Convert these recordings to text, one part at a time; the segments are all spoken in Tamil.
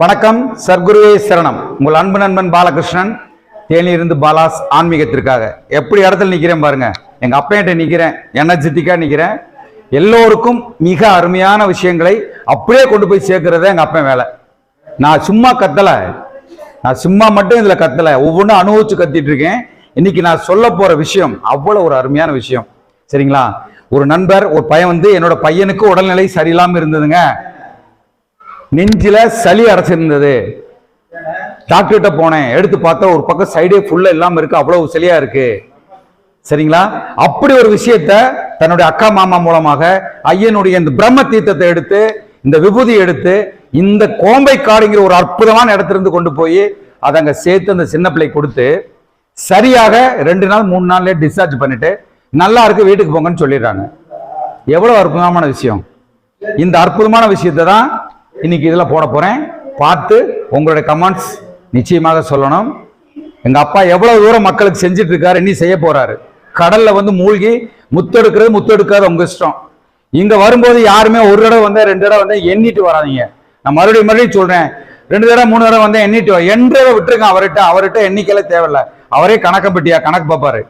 வணக்கம் சர்க்குருவே சரணம். உங்கள் அன்பு நண்பன் பாலகிருஷ்ணன் தேனியிருந்து பாலாஸ் ஆன்மீகத்திற்காக. எப்படி இடத்துல நிற்கிறேன் பாருங்க. எங்கள் அப்பையிட்ட நிற்கிறேன் எனர்ஜெட்டிக்காக நிற்கிறேன் எல்லோருக்கும் மிக அருமையான விஷயங்களை அப்படியே கொண்டு போய் சேர்க்கறதே எங்கள் அப்பன் வேலை. நான் சும்மா கத்தலை. நான் சும்மா மட்டும் இதில் கத்தலை. ஒவ்வொன்றும் அனுபவிச்சு கத்திட்டு இருக்கேன். இன்னைக்கு நான் சொல்ல போகிற விஷயம் அவ்வளோ ஒரு அருமையான விஷயம். சரிங்களா? ஒரு நண்பர் ஒரு பையன் வந்து என்னோட பையனுக்கு உடல்நிலை சரியில்லாமல் இருந்ததுங்க. நெஞ்சில சளி அடைச்சிருந்தது டாக்டர்கிட்ட போனேன். எடுத்து பார்த்தா ஒரு பக்கம் சைடே ஃபுல்லாக இல்லாமல் இருக்கு. அவ்வளவு சளியா இருக்கு. சரிங்களா? அப்படி ஒரு விஷயத்த தன்னுடைய அக்கா மாமா மூலமாக ஐயனுடைய இந்த பிரம்ம தீர்த்தத்தை எடுத்து இந்த விபூதி எடுத்து இந்த கோம்பை காடுங்கிற ஒரு அற்புதமான இடத்திலிருந்து கொண்டு போய் அதை அங்கே சேர்த்து அந்த சின்ன பிள்ளை கொடுத்து சரியாக ரெண்டு நாள் மூணு நாள்லேயே டிஸ்சார்ஜ் பண்ணிட்டு நல்லா இருக்கு வீட்டுக்கு போங்கன்னு சொல்லிடுறாங்க. எவ்வளோ அற்புதமான விஷயம். இந்த அற்புதமான விஷயத்தை தான் இன்னைக்கு இதில் போட போகிறேன் பார்த்து உங்களுடைய கமெண்ட்ஸ் நிச்சயமாக சொல்லணும். எங்கள் அப்பா எவ்வளோ தூரம் மக்களுக்கு செஞ்சுட்டு இருக்காரு இன்னும் செய்ய போகிறாரு கடலில் வந்து மூழ்கி முத்தெடுக்கிறது முத்தெடுக்காத உங்கள் இஷ்டம். இங்கே வரும்போது யாருமே ஒரு தடவை வந்தால் ரெண்டு தடவை வந்தால் எண்ணிட்டு வராதிங்க. நான் மறுபடியும் மறுபடியும் சொல்கிறேன் ரெண்டு தடவை மூணு தடவை வந்தால் எண்ணிட்டு வா. தடவை விட்டுருங்க அவர்கிட்ட. அவர்கிட்ட எண்ணிக்கையில தேவையில்ல. அவரே கணக்கு பட்டியா கணக்கு பார்ப்பாரு.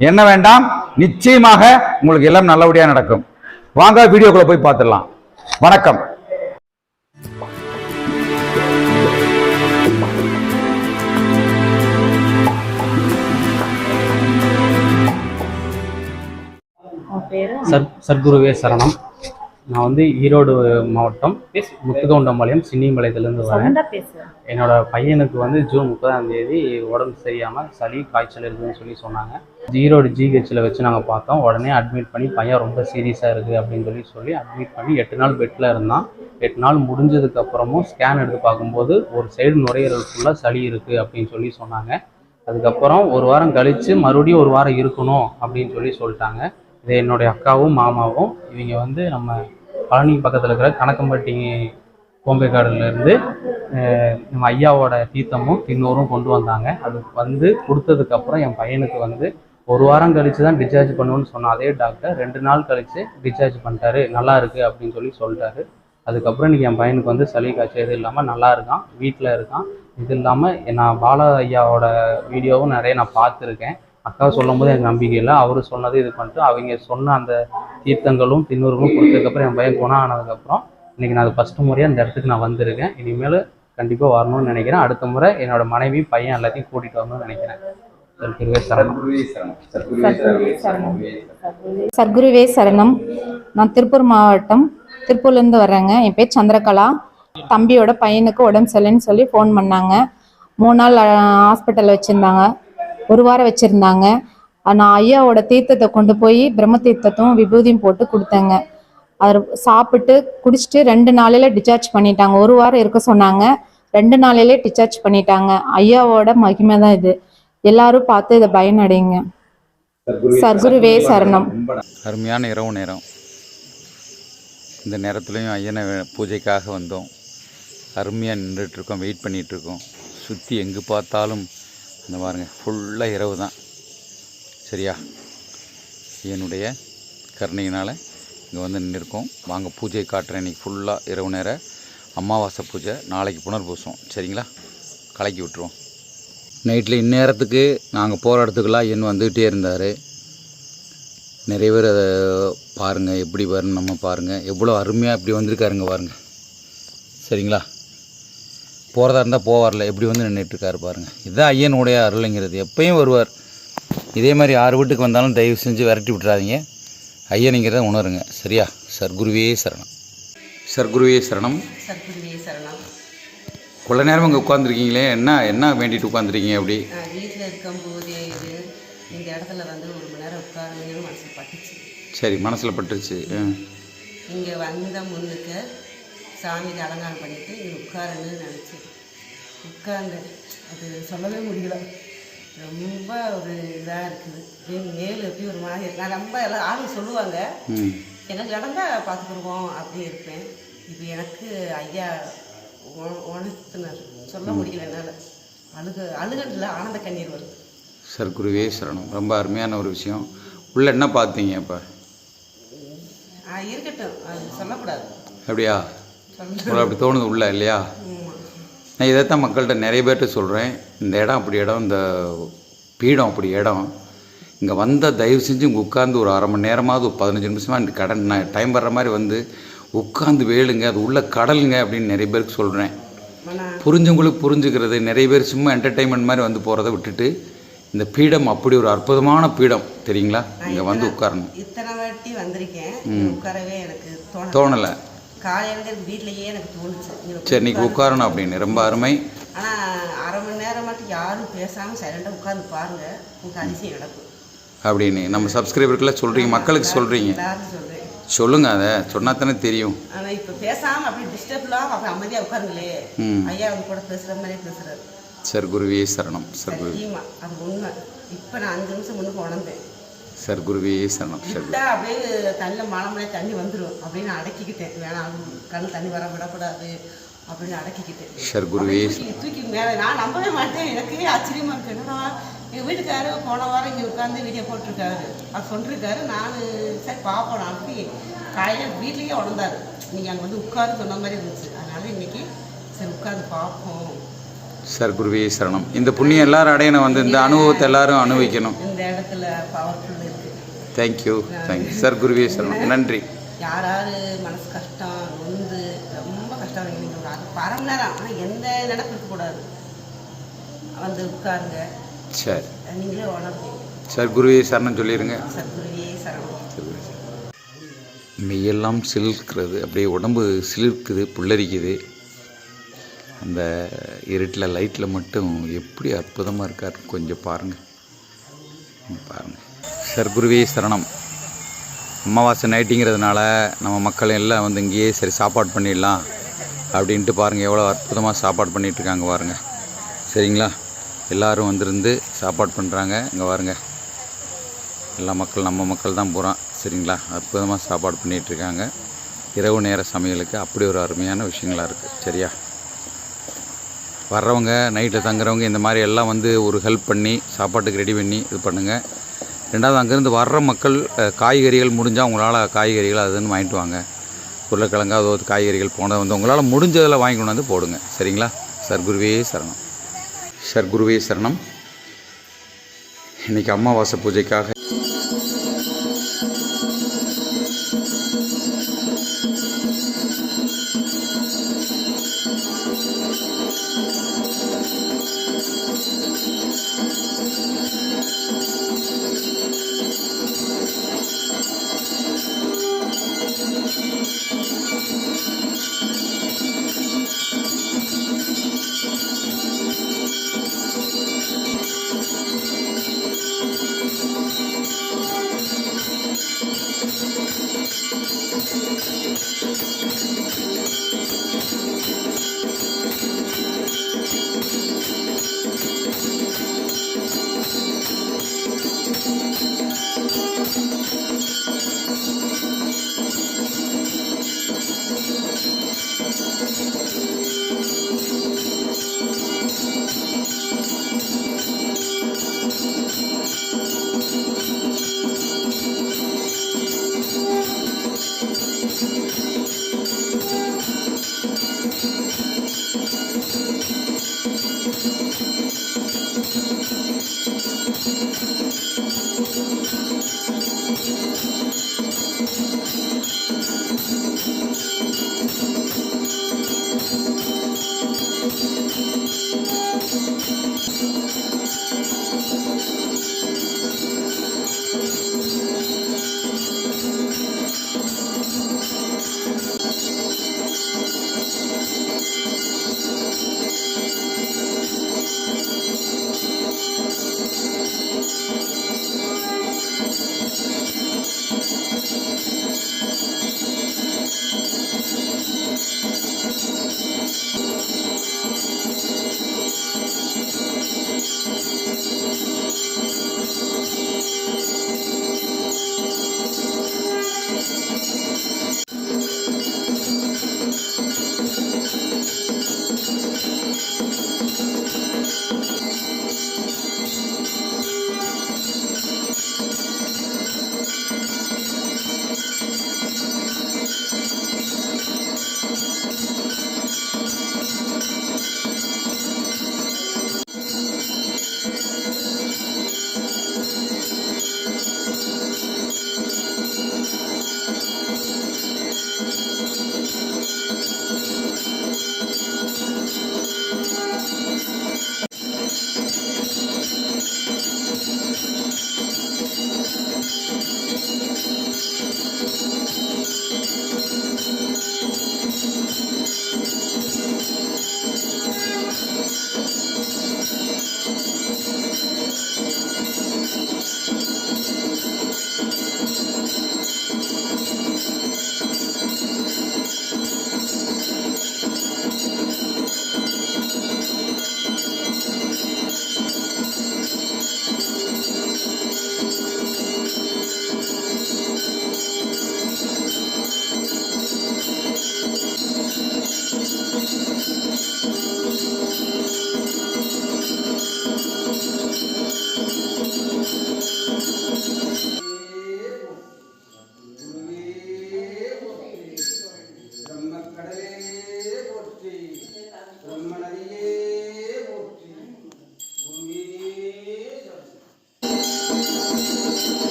என்ன வேண்டாம் நிச்சயமாக உங்களுக்கு எல்லாம் நல்லபடியாக நடக்கும். வாங்க வீடியோக்குள்ளே போய் பார்த்துடலாம். வணக்கம். சர் சர்க்குருவே சரணம். நான் வந்து ஈரோடு மாவட்டம் முத்துக்கவுண்டம்பாளையம் சின்னிமலையத்துலேருந்து வரேன். என்னோட பையனுக்கு வந்து ஜூன் முப்பதாம் தேதி உடம்பு சரியாமல் சளி காய்ச்சல் இருக்குதுன்னு சொல்லி சொன்னாங்க. ஈரோடு ஜிஹெச்சில் வச்சு நாங்கள் பார்த்தோம். உடனே அட்மிட் பண்ணி பையன் ரொம்ப சீரியஸாக இருக்குது அப்படின்னு சொல்லி சொல்லி அட்மிட் பண்ணி எட்டு நாள் பெட்டில் இருந்தான். எட்டு நாள் முடிஞ்சதுக்கு அப்புறமும் ஸ்கேன் எடுத்து பார்க்கும்போது ஒரு சைடு நுரையீரல் ஃபுல்லாக சளி இருக்குது அப்படின்னு சொல்லி சொன்னாங்க. அதுக்கப்புறம் ஒரு வாரம் கழித்து மறுபடியும் ஒரு வாரம் இருக்கணும் அப்படின்னு சொல்லி சொல்லிட்டாங்க. இது என்னுடைய அக்காவும் மாமாவும். இவங்க வந்து நம்ம பழனி பக்கத்தில் இருக்கிற கணக்கம்பட்டி கோம்பைக்காடுலேருந்து நம்ம ஐயாவோட தீர்த்தமும் தின்னூரும் கொண்டு வந்தாங்க. அது வந்து கொடுத்ததுக்கப்புறம் என் பையனுக்கு வந்து ஒரு வாரம் கழிச்சு தான் டிஸ்சார்ஜ் பண்ணுவோன்னு சொன்ன அதே டாக்டர் ரெண்டு நாள் கழித்து டிஸ்சார்ஜ் பண்ணிட்டாரு. நல்லா இருக்குது அப்படின்னு சொல்லி சொல்லிட்டாரு. அதுக்கப்புறம் இன்னைக்கு என் பையனுக்கு வந்து சளி காய்ச்சல் எதுவும் இல்லாமல் நல்லா இருக்கான். வீட்டில் இருக்கான். இது இல்லாமல் நான் பால ஐயாவோட வீடியோவும் நிறைய நான் பார்த்துருக்கேன். அக்கா சொல்லும் போது எனக்கு நம்பிக்கை இல்லை. அவரு சொன்னது இது பண்ணிட்டு அவங்க சொன்ன அந்த தீர்த்தங்களும் தின்னூறுகளும் கொடுத்ததுக்கப்புறம் என் பையன் குணம் ஆனதுக்கப்புறம் இன்னைக்கு நான் அது ஃபஸ்ட்டு முறையாக அந்த இடத்துக்கு நான் வந்திருக்கேன். இனிமேல் கண்டிப்பாக வரணும்னு நினைக்கிறேன். அடுத்த முறை என்னோட மனைவி பையன் எல்லாத்தையும் கூட்டிகிட்டு வரணும்னு நினைக்கிறேன். திருவே சரணம். சத்குருவே சரணம். சத்குருவே சத்குருவே சரணம். நான் திருப்பூர் மாவட்டம் திருப்பூர்லேருந்து வர்றேங்க. என் பேர் சந்திரகலா. தம்பியோட பையனுக்கு உடம்பு சரியில்லைன்னு சொல்லி ஃபோன் பண்ணாங்க. மூணு நாள் ஹாஸ்பிட்டலில் வச்சுருந்தாங்க. ஒரு வாரம் வச்சுருந்தாங்க. நான் ஐயாவோட தீர்த்தத்தை கொண்டு போய் பிரம்ம தீர்த்தத்தும் விபூதியும் போட்டு கொடுத்தேங்க. அது சாப்பிட்டு குடிச்சிட்டு ரெண்டு நாளையில டிஸ்சார்ஜ் பண்ணிட்டாங்க. ஒரு வாரம் இருக்க சொன்னாங்க. ரெண்டு நாளையிலே டிஸ்சார்ஜ் பண்ணிட்டாங்க. ஐயாவோட மகிமை தான் இது. எல்லாரும் பார்த்து இதை பயனடைங்க. சர்க்குருவே சரணம். அருமையான இரவு நேரம். இந்த நேரத்துலையும் ஐயனை பூஜைக்காக வந்தோம். அருமையாக நின்றுட்டுருக்கோம் வெயிட் பண்ணிகிட்ருக்கோம் சுற்றி எங்கே பார்த்தாலும் இந்த பாருங்கள் ஃபுல்லாக இரவு தான். சரியா? என்னுடைய கருணையினால் இங்கே வந்து நின்றுருக்கோம் வாங்க பூஜையை காட்டுறேன். இன்றைக்கி ஃபுல்லாக இரவு நேர அமாவாசை பூஜை. நாளைக்கு புனர்பூசம். சரிங்களா? கலக்கி விட்டுருவோம். நைட்டில் இந்நேரத்துக்கு நாங்கள் போகிற இடத்துக்குலாம் என் வந்துக்கிட்டே இருந்தார். நிறைய பேர் அதை பாருங்கள் எப்படி வரணும் நம்ம பாருங்கள் எவ்வளோ அருமையாக இப்படி வந்திருக்காருங்க பாருங்கள் சரிங்களா? போகிறதா இருந்தால் போவார்ல எப்படி வந்து நின்றுட்டுருக்காரு பாருங்கள் இதுதான் ஐயனுடைய அருளைங்கிறது. எப்பயும் வருவார். இதே மாதிரி யார் வீட்டுக்கு வந்தாலும் தயவு செஞ்சு விரட்டி விட்றாதீங்க ஐயனுங்கிறத உணருங்க. சரியா? சர்க்குருவே சரணம். சர்க்குருவே சரணம். சத்குருவே சரணம். கொள்ள நேரம் இங்கே உட்காந்துருக்கீங்களே என்ன என்ன வேண்டிட்டு உட்காந்துருக்கீங்க அப்படி? வீட்டில் இருக்கும்போதே இது இந்த இடத்துல வந்து ஒரு மணி நேரம் உட்காரணும்னு மனசு பட்டுச்சு. சரி மனசில் பட்டுருச்சு. இங்கே வந்த முன்னுக்கு சாமிக்கு அலங்காரம் பண்ணிட்டு இங்கே உட்காரணும்னு நினச்சேன் உட்கார்ந்தேன் அது சொல்லவே முடியல. ரொம்ப ஒரு இதாக இருக்குது. அப்படியே மேல் எப்படி ஒரு மாதிரி இருக்கு. நான் ரொம்ப எல்லாம் ஆளுங்க சொல்லுவாங்க எனக்கு நடந்தா பார்த்துக்குருவோம் அப்படி இருப்பேன். இப்போ எனக்கு ஐயா உண- உணர்த்தினார். சொல்ல முடியல என்னால். அழுக அழுகண்டில் ஆனந்த கண்ணீர் வருது. சர்க்குருவே சரணம். ரொம்ப அருமையான ஒரு விஷயம். உள்ள என்ன பார்த்தீங்க இப்போ? ஆ இருக்கட்டும். அது சொல்லக்கூடாது. அப்படியா? உங்களுக்கு அப்படி தோணுது உள்ள இல்லையா? நான் இதைத்தான் மக்கள்கிட்ட நிறைய பேர்கிட்ட சொல்கிறேன் இந்த இடம் அப்படி இடம் இந்த பீடம் அப்படி இடம். இங்கே வந்தால் தயவு செஞ்சு இங்கே உட்காந்து ஒரு அரை மணி நேரமாவது ஒரு பதினஞ்சு நிமிஷமாக இந்த கடன் நான் டைம் வர்ற மாதிரி வந்து உட்காந்து வேளுங்க அது உள்ள கடலுங்க அப்படின்னு நிறைய பேருக்கு சொல்கிறேன் புரிஞ்சவங்களுக்கு புரிஞ்சுக்கிறது. நிறைய பேர் சும்மா என்டர்டைன்மெண்ட் மாதிரி வந்து போகிறத விட்டுட்டு இந்த பீடம் அப்படி ஒரு அற்புதமான பீடம் தெரியுங்களா? இங்கே வந்து உட்காரணும். இத்தனை வாட்டி வந்திருக்கேன். உட்காரவே எனக்கு தோண தோணலை காலையில வீட்லயே எனக்கு தோணுச்சு. சரி இன்னைக்கு உட்காரணும் அப்படின்னு ரொம்ப அருமை. ஆனா அரை மணி நேரம் மட்டும் யாரும் பேசாம சைலண்டா உட்கார்ந்து பாருங்க. உங்களுக்கு அதிசயம் நடக்கும். அப்படின்னு நம்ம சப்ஸ்கிரைபருக்கெல்லாம் சொல்கிறீங்க மக்களுக்கு சொல்கிறீங்க சொல்லுங்க அதை சொன்னா தானே தெரியும். ஆனா இப்ப பேசாம அப்படி டிஸ்டர்ப் இல்லாம அப்படி அமைதியா உட்காருங்களே. ஐயா அவங்க கூட பேசுற மாதிரி பேசுறாரு. சர்க்குருவே சரணம் சர்க்குரு. சத்தியமா அது உண்மை. இப்ப நான் அஞ்சு நிமிஷம் முன்னுக்கு உணர்ந்தேன். சர்க்குருவே சரணம் விட்டா அப்படியே தண்ணியில் மழை தண்ணி வந்துடும் அப்படின்னு அடக்கிக்கிட்டேன். வேணாம் கண் தண்ணி வர விடக்கூடாது அப்படின்னு அடக்கிக்கிட்டேன். சர்க்குருவே அப்படியே தூக்கி மேலே நான் நம்பவே மாட்டேன். எனக்கே ஆச்சரியமா இருக்கு. என்னடா எங்கள் வீட்டுக்காரு போன வாரம் இங்கே உட்காந்து வீடியோ போட்டிருக்காரு. அது சொல்லிருக்காரு நான் சரி பார்ப்போம் நான் போய் காலையில் வீட்லேயே உடந்தாரு. நீங்கள் அங்கே வந்து உட்காந்து சொன்ன மாதிரி இருந்துச்சு. அதனால இன்னைக்கு சரி உட்காந்து பார்ப்போம் சர்க்குருவே சரணம். இந்த புண்ணியம் எல்லாரும் அடையணும். வந்து இந்த அனுபவத்தை எல்லாரும் அனுபவிக்கணும். இந்த இடத்துல பவர்ஃபுல் இருக்குது தேங்க்யூ தேங்க்யூ சர்க்குருவே சரணம் நன்றி யாராவது மனசு கஷ்டம் நொந்து ரொம்ப கஷ்டம் நீங்கள் நேரம் ஆனால் எந்த நினைப்பு இருக்கக்கூடாது வந்து உட்காருங்க. சரி. நீங்களே உணர்ந்தீங்க சர்க்குருவே சரணம் சொல்லிடுங்க சத்குருவியே சரணம் மெய்யெல்லாம் சிலிர்க்கிறது. அப்படியே உடம்பு சிலிர்க்குது புல்லரிக்குது. அந்த இருட்டில் லைட்டில் மட்டும் எப்படி அற்புதமாக இருக்கார் கொஞ்சம் பாருங்கள் பாருங்கள் சர்க்குருவே சரணம். அமாவாசை நைட்டிங்கிறதுனால நம்ம மக்கள் எல்லாம் வந்து இங்கேயே சரி சாப்பாடு பண்ணிடலாம் அப்படின்ட்டு பாருங்கள் எவ்வளோ அற்புதமாக சாப்பாடு பண்ணிகிட்ருக்காங்க இருக்காங்க பாருங்கள் சரிங்களா? எல்லாரும் வந்திருந்து சாப்பாடு பண்ணுறாங்க இங்கே பாருங்க. எல்லா மக்கள் நம்ம மக்கள் தான் போகிறோம் சரிங்களா? அற்புதமாக சாப்பாடு பண்ணிகிட்ருக்காங்க இருக்காங்க இரவு நேர சமையலுக்கு அப்படி ஒரு அருமையான விஷயங்களா இருக்குது சரியா? வர்றவங்க நைட்டில் தங்குறவங்க இந்த மாதிரி எல்லாம் வந்து ஒரு ஹெல்ப் பண்ணி சாப்பாட்டுக்கு ரெடி பண்ணி இது பண்ணுங்கள் ரெண்டாவது அங்கேருந்து வர்ற மக்கள் காய்கறிகள் முடிஞ்சால் உங்களால் காய்கறிகள் அதுன்னு வாங்கிட்டு வாங்க. உருளைக்கிழங்கு அது காய்கறிகள் போன வந்து உங்களால் முடிஞ்சதில் வாங்கி கொண்டு வந்து போடுங்க. சரிங்களா? சர்க்குருவே சரணம். சர்க்குருவே சரணம். இன்றைக்கி அமாவாசை பூஜைக்காக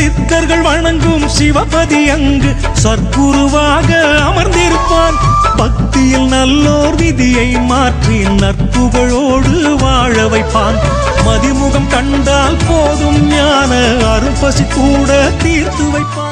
சித்தர்கள் வணங்கும் சிவபதி அங்கு சர்க்குருவாக அமர்ந்திருப்பான். பக்தியில் நல்லோர் விதியை மாற்றி நற்புகழோடு வாழ வைப்பான். மதிமுகம் கண்டால் போதும் ஞான அருள்பசி கூட தீர்த்து வைப்பான்.